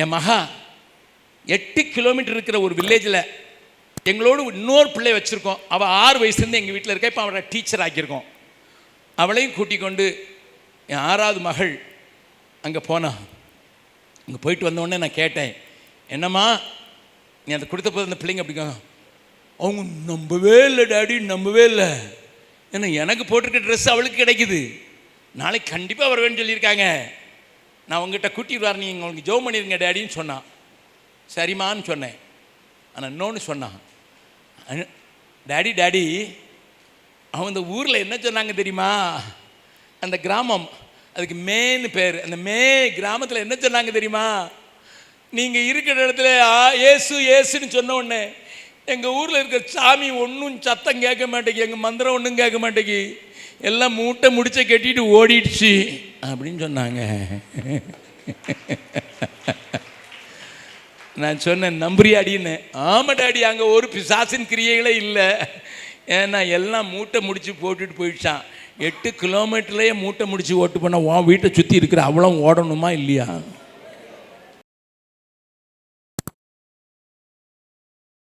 என் மகா எட்டு கிலோமீட்டர் இருக்கிற ஒரு வில்லேஜில் எங்களோடு இன்னொரு பிள்ளை வச்சுருக்கோம். அவள் ஆறு வயசுலேருந்து எங்கள் வீட்டில் இருக்கா இப்போ அவளை டீச்சர் ஆக்கியிருக்கோம். அவளையும் கூட்டிக் கொண்டு என் ஆறாவது மகள் அங்கே போனா. அங்கே போயிட்டு வந்தோடனே நான் கேட்டேன் என்னம்மா நீ அந்த கொடுத்த போது அந்த பிள்ளைங்க அப்படிங்க அவங்க நம்பவே இல்லை டாடி நம்பவே இல்லை. ஏன்னா எனக்கு போட்டிருக்க ட்ரெஸ் அவளுக்கு கிடைக்குது. நாளைக்கு கண்டிப்பாக வருவேன்னு சொல்லியிருக்காங்க. நான் உங்ககிட்ட கூட்டிட்டு வரேன் நீங்கள் உங்களுக்கு ஜோ பண்ணிருங்க டேடின்னு சொன்னான் சரிம்மான்னு சொன்னேன். ஆனால் இன்னொன்று சொன்னான். டேடி டாடி அவன் இந்த ஊரில் என்ன சொன்னாங்க தெரியுமா? அந்த கிராமம் அதுக்கு மேன்னு பேர். அந்த மே கிராமத்தில் என்ன சொன்னாங்க தெரியுமா? நீங்கள் இருக்கிற இடத்துல ஆ ஏசு ஏசுன்னு சொன்ன உடனே எங்கள் ஊரில் இருக்கிற சாமி ஒன்றும் சத்தம் கேட்க மாட்டேங்கி எங்கள் மந்திரம் ஒன்றும் கேட்க மாட்டேங்கி எல்லாம் மூட்டை முடிச்ச கட்டிட்டு ஓடிடுச்சு. அப்படின்னு சொன்னாங்க. நான் சொன்னேன் நம்புறியாடின்னு ஆமா டாடி அங்கே ஒரு பிசாசின் கிரியைகளே இல்லை. ஏன்னா எல்லாம் மூட்டை முடித்து போட்டுட்டு போயிடுச்சான் எட்டு கிலோமீட்டர்லேயே மூட்டை முடித்து ஓட்டு பண்ண உன் வீட்டை சுற்றி இருக்கிற அவ்வளோ ஓடணுமா இல்லையா?